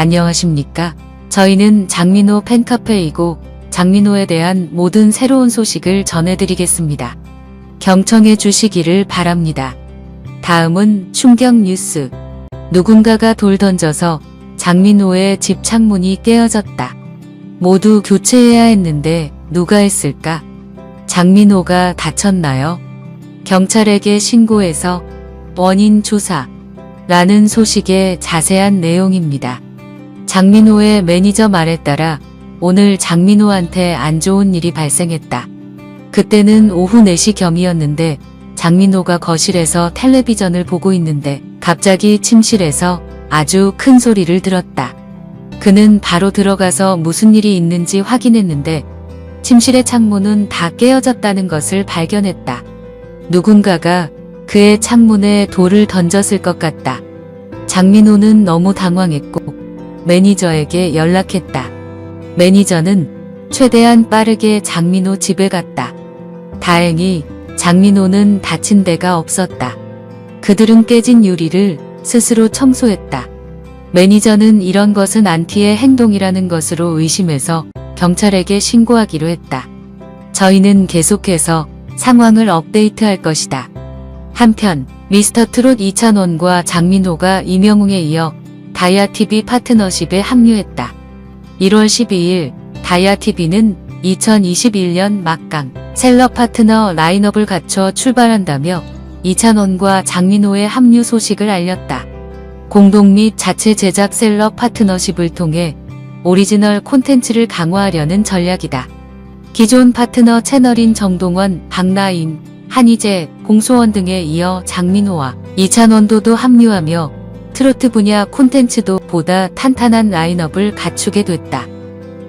안녕하십니까? 저희는 장민호 팬카페이고 장민호에 대한 모든 새로운 소식을 전해드리겠습니다. 경청해 주시기를 바랍니다. 다음은 충격 뉴스. 누군가가 돌 던져서 장민호의 집 창문이 깨어졌다. 모두 교체해야 했는데 누가 했을까? 장민호가 다쳤나요? 경찰에게 신고해서 원인 조사. 라는 소식의 자세한 내용입니다. 장민호의 매니저 말에 따라 오늘 장민호한테 안 좋은 일이 발생했다. 그때는 오후 4시 겸이었는데 장민호가 거실에서 텔레비전을 보고 있는데 갑자기 침실에서 아주 큰 소리를 들었다. 그는 바로 들어가서 무슨 일이 있는지 확인했는데 침실의 창문은 다 깨어졌다는 것을 발견했다. 누군가가 그의 창문에 돌을 던졌을 것 같다. 장민호는 너무 당황했고 매니저에게 연락했다. 매니저는 최대한 빠르게 장민호 집에 갔다. 다행히 장민호는 다친 데가 없었다. 그들은 깨진 유리를 스스로 청소했다. 매니저는 이런 것은 안티의 행동이라는 것으로 의심해서 경찰에게 신고하기로 했다. 저희는 계속해서 상황을 업데이트할 것이다. 한편 미스터 트롯 이찬원과 장민호가 이명웅에 이어 다이아TV 파트너십에 합류했다. 1월 12일 다이아TV는 2021년 막강 셀럽 파트너 라인업을 갖춰 출발한다며 이찬원과 장민호의 합류 소식을 알렸다. 공동 및 자체 제작 셀럽 파트너십을 통해 오리지널 콘텐츠를 강화하려는 전략이다. 기존 파트너 채널인 정동원, 박나인, 한희재, 공소원 등에 이어 장민호와 이찬원도도 합류하며 트로트 분야 콘텐츠도 보다 탄탄한 라인업을 갖추게 됐다.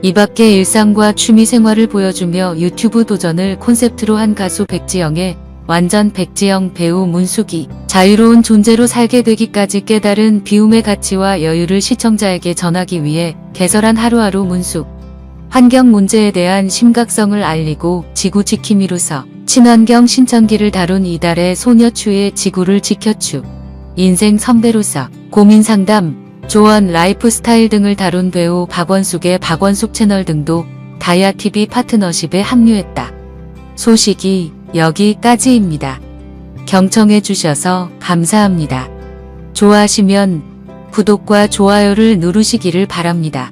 이 밖에 일상과 취미 생활을 보여주며 유튜브 도전을 콘셉트로 한 가수 백지영의 완전 백지영 배우 문숙이 자유로운 존재로 살게 되기까지 깨달은 비움의 가치와 여유를 시청자에게 전하기 위해 개설한 하루하루 문숙. 환경 문제에 대한 심각성을 알리고 지구 지킴이로서 친환경 신천기를 다룬 이달의 소녀추의 지구를 지켜추. 인생 선배로서 고민 상담, 조언, 라이프 스타일 등을 다룬 배우 박원숙의 박원숙 채널 등도 다이아TV 파트너십에 합류했다. 소식이 여기까지입니다. 경청해 주셔서 감사합니다. 좋아하시면 구독과 좋아요를 누르시기를 바랍니다.